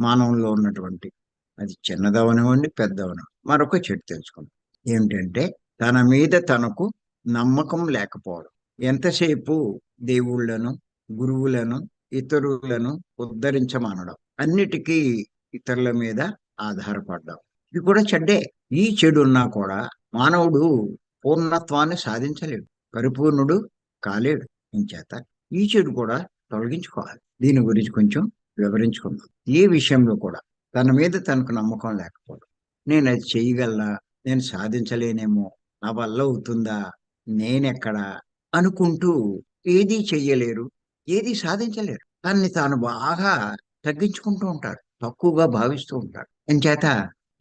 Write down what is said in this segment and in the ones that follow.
మానవుల్లో ఉన్నటువంటి అది చిన్నదవనివ్వండి పెద్దవనివ్వండి. మరొక చెట్టు తెలుసుకుందాం. ఏమిటంటే తన మీద తనకు నమ్మకం లేకపోవడం. ఎంతసేపు దేవుళ్ళను గురువులను ఇతరులను ఉద్ధరించమనడం. అన్నిటికీ ఇతరుల మీద ఆధారపడ్డాం. ఇది కూడా చెడ్డే. ఈ చెడు ఉన్నా కూడా మానవుడు పూర్ణత్వాన్ని సాధించలేడు. పరిపూర్ణుడు కాలేడు. ఇంచేత ఈ చెడు కూడా తొలగించుకోవాలి. దీని గురించి కొంచెం వివరించుకున్నాం ఏ విషయంలో కూడా తన మీద తనకు నమ్మకం లేకపోవడం. నేను అది చేయగలనా? నేను సాధించలేనేమో? నా వల్ల అవుతుందా? నేనెక్కడా? అనుకుంటూ ఏది చెయ్యలేరు ఏది సాధించలేరు. దాన్ని తాను బాగా తగ్గించుకుంటూ ఉంటాడు తక్కువగా భావిస్తూ ఉంటాడు. ఎంచేత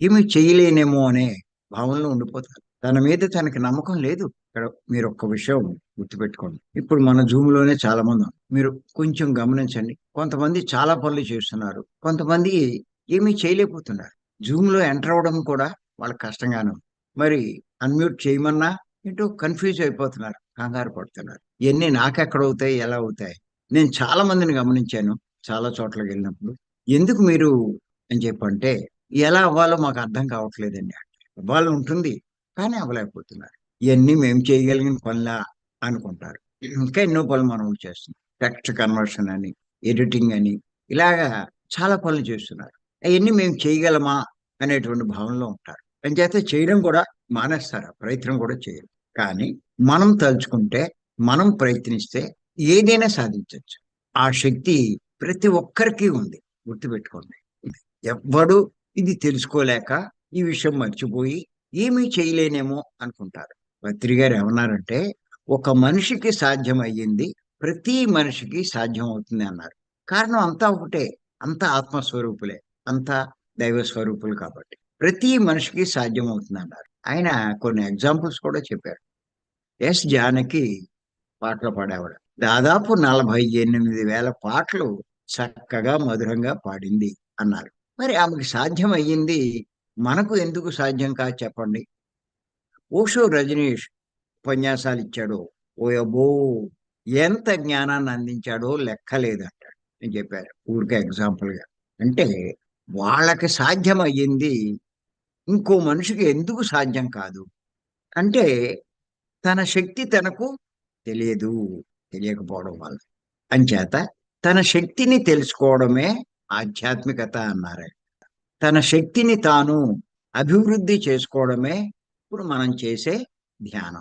ఏమి చేయలేనేమో అనే భావనలో ఉండిపోతాడు. తన మీద తనకి నమ్మకం లేదు. ఇక్కడ మీరు ఒక్క విషయం గుర్తుపెట్టుకోండి. ఇప్పుడు మన జూమ్లోనే చాలా మంది మీరు కొంచెం గమనించండి. కొంతమంది చాలా పనులు చేస్తున్నారు. కొంతమంది ఏమీ చేయలేకపోతున్నారు. జూమ్లో ఎంటర్ అవ్వడం కూడా వాళ్ళకి కష్టంగానే మరి అన్మ్యూట్ చేయమన్నా ఏంటో కన్ఫ్యూజ్ అయిపోతున్నారు. కంగారు పడుతున్నారు. ఇవన్నీ నాకెక్కడ అవుతాయి? ఎలా అవుతాయి? నేను చాలా మందిని గమనించాను చాలా చోట్లకి వెళ్ళినప్పుడు. ఎందుకు మీరు అని చెప్పంటే ఎలా అవ్వాలో మాకు అర్థం కావట్లేదండి. అవ్వాలి ఉంటుంది. కానీ అవ్వలేకపోతున్నారు ఇవన్నీ మేము చేయగలిగిన పనులా అనుకుంటారు. ఇంకా ఎన్నో పనులు మనం చేస్తున్నాం. టెక్స్ట్ కన్వర్షన్ అని ఎడిటింగ్ అని ఇలాగా చాలా పనులు చేస్తున్నారు. అవన్నీ మేము చేయగలమా అనేటువంటి భావనలో ఉంటారు. అంచేత చేయడం కూడా మానేస్తారు. ప్రయత్నం కూడా చేయరు. కానీ మనం తలుచుకుంటే మనం ప్రయత్నిస్తే ఏదైనా సాధించవచ్చు ఆ శక్తి ప్రతి ఒక్కరికి ఉంది. గుర్తుపెట్టుకోండి. ఎవ్వడు ఇది తెలుసుకోలేక ఈ విషయం మర్చిపోయి ఏమీ చేయలేనేమో అనుకుంటారు. పత్రి గారు ఏమన్నారంటే ఒక మనిషికి సాధ్యం అయ్యింది ప్రతి మనిషికి సాధ్యం అవుతుంది అన్నారు. కారణం అంతా ఒకటే అంతా ఆత్మస్వరూపులే అంతా దైవ స్వరూపులు కాబట్టి. ప్రతి మనిషికి సాధ్యం అవుతుంది అన్నారు. ఆయన కొన్ని ఎగ్జాంపుల్స్ కూడా చెప్పారు. ఎస్ జానకి పాటలు పాడేవాడు. దాదాపు నలభై ఎనిమిది వేల పాటలు చక్కగా మధురంగా పాడింది అన్నారు. మరి ఆమెకి సాధ్యం అయ్యింది మనకు ఎందుకు సాధ్యం కాదు చెప్పండి. ఓషో రజనీష్ ఉపన్యాసాలు ఇచ్చాడో. ఓ అబ్బో ఎంత జ్ఞానాన్ని అందించాడో లెక్కలేదంటాడు. అని చెప్పారు ఊరికే ఎగ్జాంపుల్గా. అంటే వాళ్ళకి సాధ్యమయ్యింది ఇంకో మనిషికి ఎందుకు సాధ్యం కాదు? అంటే తన శక్తి తనకు తెలియదు తెలియకపోవడం వల్ల. అంచేత తన శక్తిని తెలుసుకోవడమే ఆధ్యాత్మికత అన్నారు తన శక్తిని తాను అభివృద్ధి చేసుకోవడమే ఇప్పుడు మనం చేసే ధ్యానం.